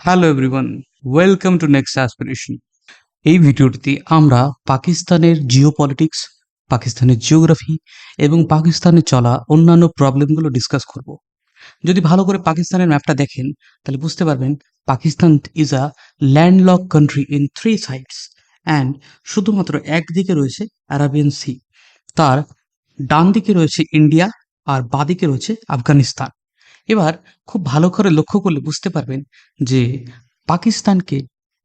Hello everyone welcome to next aspiration এই ভিডিওটিতে আমরা পাকিস্তানের জিও পলিটিক্স পাকিস্তানের জিওগ্রাফি এবং পাকিস্তানে চলা অন্যান্য প্রবলেমগুলো ডিসকাস করব। যদি ভালো করে পাকিস্তানের ম্যাপটা দেখেন, তাহলে বুঝতে পারবেন Pakistan is a landlock country in three sides and শুধুমাত্র একদিকে রয়েছে আরাবিয়ান সি তার ডান দিকে রয়েছে ইন্ডিয়া আর বাদিকে রয়েছে আফগানিস্তান এবার খুব ভালো করে লক্ষ্য করলে বুঝতে পারবেন যে পাকিস্তানকে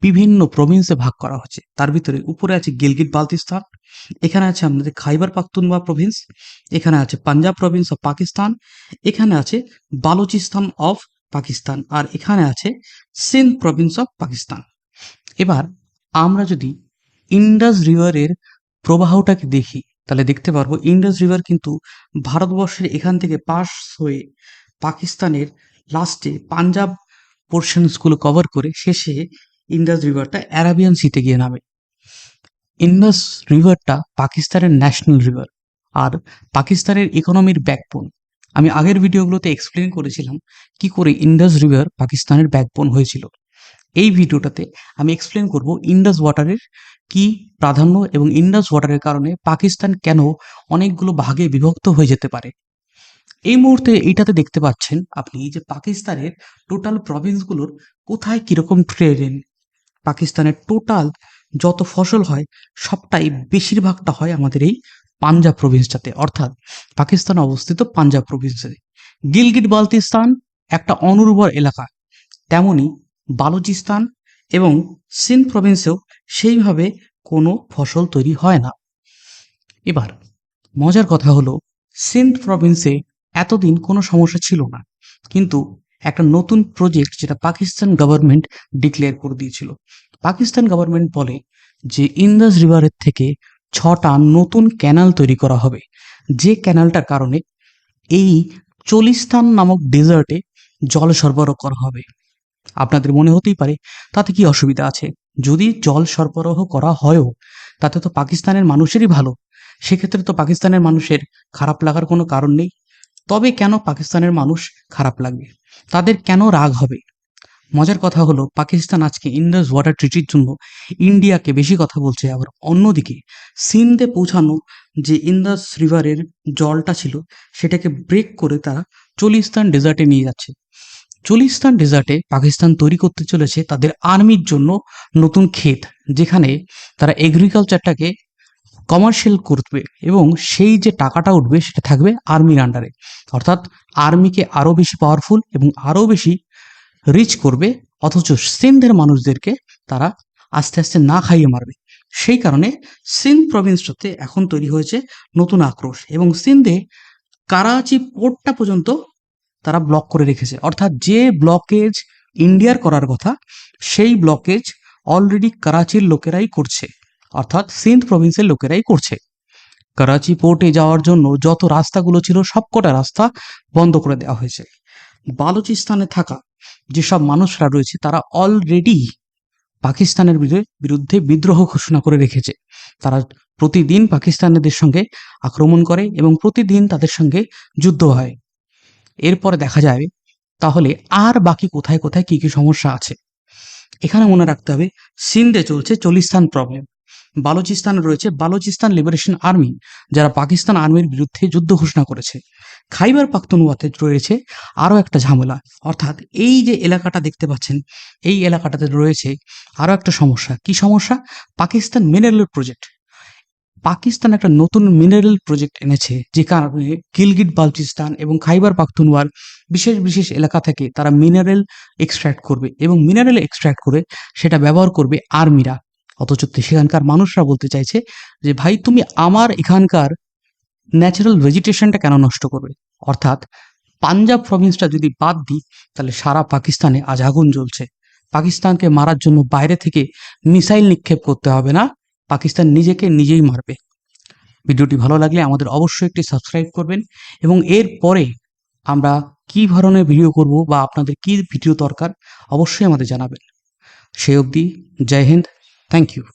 বিভিন্ন প্রভিন্সে ভাগ করা হচ্ছে। তার ভিতরে উপরে আছে গিলগিট বালতিস্তান এখানে আছে আমাদের খাইবার পাখতুনবা প্রভিন্স এখানে আছে পাঞ্জাব প্রভিন্স অফ পাকিস্তান, এখানে আছে বালুচিস্তান অফ পাকিস্তান, আর এখানে আছে সিন্ধ প্রভিন্স অফ পাকিস্তান। এবার আমরা যদি ইন্ডাস রিভারের প্রবাহটাকে দেখি, তাহলে দেখতে পারব ইন্ডাস রিভার কিন্তু ভারতবর্ষের এখান থেকে পাস হয়ে পাকিস্তানের লাস্টে পাঞ্জাব পোর্শনসগুলো কভার করে শেষে ইন্ডাস রিভারটা অ্যারাবিয়ান সিতে গিয়ে নামে। ইন্ডাস রিভারটা পাকিস্তানের ন্যাশনাল রিভার আর পাকিস্তানের ইকোনমির ব্যাকবোন আমি আগের ভিডিওগুলোতে এক্সপ্লেন করেছিলাম কি করে ইন্ডাস রিভার পাকিস্তানের ব্যাকবোন হয়েছিল। এই ভিডিওটাতে আমি এক্সপ্লেন করব ইন্ডাস ওয়াটারের কি প্রাধান্য এবং ইন্ডাস ওয়াটারের কারণে পাকিস্তান কেন অনেকগুলো ভাগে বিভক্ত হয়ে যেতে পারে। এই মুহূর্তে এইটাতে দেখতে পাচ্ছেন আপনি যে পাকিস্তানের টোটাল প্রভিন্সগুলোর কোথায় কীরকম ট্রেন পাকিস্তানের টোটাল যত ফসল হয়, সবটাই বেশিরভাগটা হয় আমাদের এই পাঞ্জাব প্রভিন্সটাতে অর্থাৎ পাকিস্তান অবস্থিত পাঞ্জাব প্রভিন্সে গিলগিট বালতিস্তান একটা অনুর্বর এলাকা। তেমনি বালুচিস্তান এবং সিন্ধ প্রভিন্সেও সেইভাবে কোনো ফসল তৈরি হয় না। এবার মজার কথা হলো, সিন্ধ প্রভিন্সে এতদিন কোনো সমস্যা ছিল না। কিন্তু একটা নতুন প্রজেক্ট যেটা পাকিস্তান গভর্নমেন্ট ডিক্লেয়ার করে দিয়েছিল। পাকিস্তান গভর্নমেন্ট বলে যে ইন্দাস রিভারের থেকে ছটা নতুন ক্যানাল তৈরি করা হবে। যে ক্যানালটার কারণে এই চলিস্তান নামক ডেজার্টে জল সরবরাহ করা হবে। আপনাদের মনে হতেই পারে, তাতে কি অসুবিধা আছে? যদি জল সরবরাহ করা হয়ও, তাতে তো পাকিস্তানের মানুষেরই ভালো। সেক্ষেত্রে তো পাকিস্তানের মানুষের খারাপ লাগার কোনো কারণ নেই। তবে কেন পাকিস্তানের মানুষ খারাপ লাগবে? তাদের কেন রাগ হবে? মজার কথা হলো, পাকিস্তান আজকে ইন্ডাস ওয়াটার ট্রিটির জন্য ইন্ডিয়াকে বেশি কথা বলছে। আবার অন্যদিকে, সিন্ধে পৌঁছানো যে ইন্দাস রিভারের জলটা ছিল, সেটাকে ব্রেক করে তারা চলিস্তান ডেজার্টে নিয়ে যাচ্ছে। চলিস্তান ডেজার্টে পাকিস্তান তৈরি করতে চলেছে তাদের আর্মির জন্য নতুন ক্ষেত, যেখানে তারা এগ্রিকালচারটাকে কমার্শিয়াল করবে এবং সেই যে টাকাটা উঠবে সেটা থাকবে আর্মির আন্ডারে অর্থাৎ আর্মিকে আরও বেশি পাওয়ারফুল এবং আরও বেশি রিচ করবে, অথচ সিন্ধের মানুষদেরকে তারা আস্তে আস্তে না খাইয়ে মারবে। সেই কারণে সিন্ধ প্রভিন্সটাতে এখন তৈরি হয়েছে নতুন আক্রোশ এবং সিন্ধে কারাচি পোর্টটা পর্যন্ত তারা ব্লক করে রেখেছে। অর্থাৎ যে ব্লকেজ ইন্ডিয়ার করার কথা, সেই ব্লকেজ অলরেডি করাচির লোকেরাই করছে। অর্থাৎ সিন্ধ প্রভিন্সের লোকেরাই করছে। করাচি পোর্টে যাওয়ার জন্য যত রাস্তাগুলো ছিল সবকটা রাস্তা বন্ধ করে দেওয়া হয়েছে। বালুচিস্তানে থাকা যেসব মানুষরা রয়েছে তারা অলরেডি পাকিস্তানের বিরুদ্ধে বিদ্রোহ ঘোষণা করে রেখেছে। তারা প্রতিদিন পাকিস্তানিদের সঙ্গে আক্রমণ করে এবং প্রতিদিন তাদের সঙ্গে যুদ্ধ হয়। এরপরে দেখা যাবে তাহলে আর বাকি কোথায় কোথায় কি কি সমস্যা আছে? এখানে মনে রাখতে হবে, সিন্ধে চলছে চলিস্তান প্রবলেম বালুচিস্তানে রয়েছে বালুচিস্তান লিবারেশন আর্মি, যারা পাকিস্তান আর্মির বিরুদ্ধে যুদ্ধ ঘোষণা করেছে। খাইবার পাখতুনওয়াতে রয়েছে আরও একটা ঝামেলা। অর্থাৎ এই যে এলাকাটা দেখতে পাচ্ছেন, এই এলাকাটাতে রয়েছে আরও একটা সমস্যা। কি সমস্যা? Pakistan mineral project. পাকিস্তান একটা নতুন মিনারেল প্রজেক্ট এনেছে, যে কারণে গিলগিট, বালচিস্তান এবং খাইবার পাখতুনওয়ার বিশেষ বিশেষ এলাকা থেকে তারা মিনারেল এক্সট্র্যাক্ট করবে এবং মিনারেল এক্সট্র্যাক্ট করে সেটা ব্যবহার করবে আর্মিরা। অথচ সেখানকার মানুষরা বলতে চাইছে যে, ভাই, তুমি আমার এখানকার ন্যাচারাল ভেজিটেশনটা কেন নষ্ট করবে? অর্থাৎ পাঞ্জাব প্রভিন্সটা যদি বাদ দিই, তাহলে সারা পাকিস্তানে আজ আগুন জ্বলছে। পাকিস্তানকে মারার জন্য বাইরে থেকে মিসাইল নিক্ষেপ করতে হবে না, পাকিস্তান নিজেকে নিজেই মারবে। ভিডিওটি ভালো লাগলে আমাদের অবশ্যই একটি সাবস্ক্রাইব করবেন এবং এর পরে আমরা কি ধরনের ভিডিও করব বা আপনাদের কি ভিডিও দরকার, অবশ্যই আমাদের জানাবেন। সেই অবধি জয় হিন্দ Thank you.